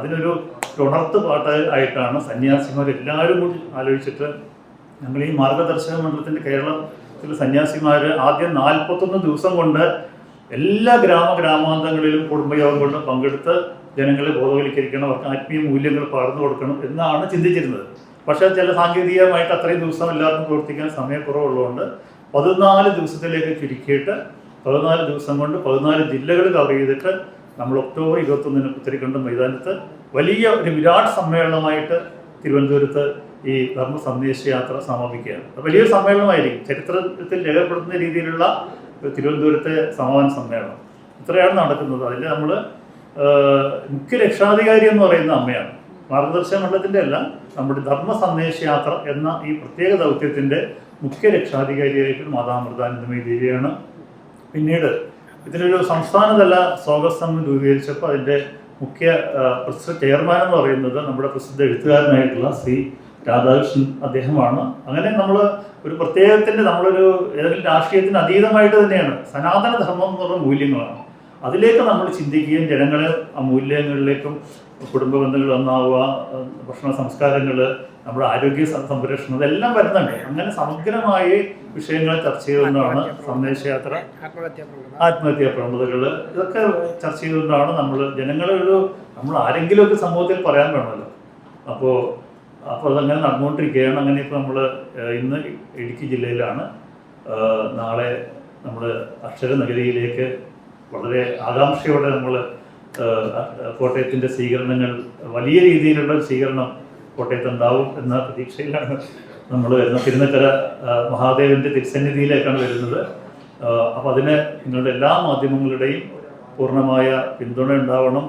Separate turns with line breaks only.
അതിനൊരു ഉണർത്ത് പാട്ട് ആയിട്ടാണ് സന്യാസിമാർ എല്ലാവരും കൂടി ആലോചിച്ചിട്ട് ഞങ്ങൾ ഈ മാർഗദർശക മണ്ഡലത്തിന്റെ കേരളത്തിലെ സന്യാസിമാർ ആദ്യം നാൽപ്പത്തൊന്ന് ദിവസം കൊണ്ട് എല്ലാ ഗ്രാമ ഗ്രാമാന്തങ്ങളിലും കുടുംബയോഗം കൊണ്ട് പങ്കെടുത്ത് ജനങ്ങളെ ബോധവൽക്കരിക്കണം അവർക്ക് ആത്മീയ മൂല്യങ്ങൾ പകർന്നു കൊടുക്കണം എന്നാണ് ചിന്തിച്ചിരുന്നത്. പക്ഷേ ചില സാങ്കേതികമായിട്ട് അത്രയും ദിവസം എല്ലാവർക്കും പ്രവർത്തിക്കാൻ സമയക്കുറവുള്ളതുകൊണ്ട് പതിനാല് ദിവസത്തിലേക്ക് ചുരുക്കിയിട്ട് പതിനാല് ദിവസം കൊണ്ട് പതിനാല് ജില്ലകൾ കവർ ചെയ്തിട്ട് നമ്മൾ ഒക്ടോബർ ഇരുപത്തൊന്നിന് പുത്തരിക്കണ്ടം മൈതാനത്ത് വലിയ ഒരു വിരാട് സമ്മേളനമായിട്ട് തിരുവനന്തപുരത്ത് ഈ ധർമ്മ സന്ദേശ യാത്ര സമാപിക്കുകയാണ്. വലിയൊരു സമ്മേളനമായിരിക്കും. ചരിത്രത്തിൽ രേഖപ്പെടുത്തുന്ന രീതിയിലുള്ള തിരുവനന്തപുരത്തെ സമാപന സമ്മേളനം. ഇത്രയാണ് നടക്കുന്നത്. അതിൽ നമ്മൾ മുഖ്യ രക്ഷാധികാരി എന്ന് പറയുന്ന അമ്മയാണ്. മാർഗദർശന മണ്ഡലത്തിന്റെ അല്ല നമ്മുടെ ധർമ്മ സന്ദേശ യാത്ര എന്ന ഈ പ്രത്യേക ദൗത്യത്തിന്റെ മുഖ്യ രക്ഷാധികാരിയായിട്ട് മാതാമൃതാനന്ദമയി ദേവിയാണ്. പിന്നീട് ഇതിനൊരു സംസ്ഥാനതല സ്വാഗത സംഘം രൂപീകരിച്ചപ്പോൾ അതിന്റെ മുഖ്യ ആ, പ്രസിദ്ധ ചെയർമാൻ എന്ന് പറയുന്നത് നമ്മുടെ പ്രസിദ്ധ എഴുത്തുകാരനായിട്ടുള്ള ശ്രീ രാധാകൃഷ്ണൻ അദ്ദേഹമാണ്. അങ്ങനെ നമ്മൾ ഒരു പ്രത്യേകത്തിന്റെ നമ്മളൊരു ഏതെങ്കിലും രാഷ്ട്രീയത്തിന് അതീതമായിട്ട് തന്നെയാണ്. സനാതന ധർമ്മം എന്ന് പറഞ്ഞ മൂല്യങ്ങളാണ്. അതിലേക്ക് നമ്മൾ ചിന്തിക്കുകയും ജനങ്ങളെ ആ മൂല്യങ്ങളിലേക്കും കുടുംബ ബന്ധങ്ങൾ ഒന്നാവുക ഭക്ഷണ സംസ്കാരങ്ങൾ നമ്മുടെ ആരോഗ്യ സംരക്ഷണം ഇതെല്ലാം വരുന്നുണ്ട്. അങ്ങനെ സമഗ്രമായി വിഷയങ്ങൾ ചർച്ച ചെയ്തുകൊണ്ടാണ് സന്ദേശയാത്ര.
ആത്മഹത്യാ പ്രവണത.
ആത്മഹത്യാ പ്രവണതകൾ ഇതൊക്കെ ചർച്ച ചെയ്തുകൊണ്ടാണ് നമ്മൾ ജനങ്ങളെ ഒരു നമ്മൾ ആരെങ്കിലുമൊക്കെ സമൂഹത്തിൽ പറയാൻ വേണമല്ലോ. അപ്പോൾ അപ്പോൾ അതങ്ങനെ നടന്നുകൊണ്ടിരിക്കുകയാണ്. അങ്ങനെ ഇപ്പോൾ നമ്മൾ ഇന്ന് ഇടുക്കി ജില്ലയിലാണ് നാളെ നമ്മൾ അക്ഷര നഗരിയിലേക്ക് വളരെ ആകാംക്ഷയോടെ നമ്മൾ കോട്ടയത്തിന്റെ സ്വീകരണങ്ങൾ വലിയ രീതിയിലുള്ള സ്വീകരണം കോട്ടയത്ത് ഉണ്ടാവും എന്ന പ്രതീക്ഷയിലാണ് നമ്മൾ വരുന്ന തിരുനക്കര മഹാദേവന്റെ തിരുസന്നിധിയിലേക്കാണ് വരുന്നത്. അപ്പോൾ അതിന് നിങ്ങളുടെ എല്ലാ മാധ്യമങ്ങളുടെയും പൂർണമായ പിന്തുണ ഉണ്ടാവണം.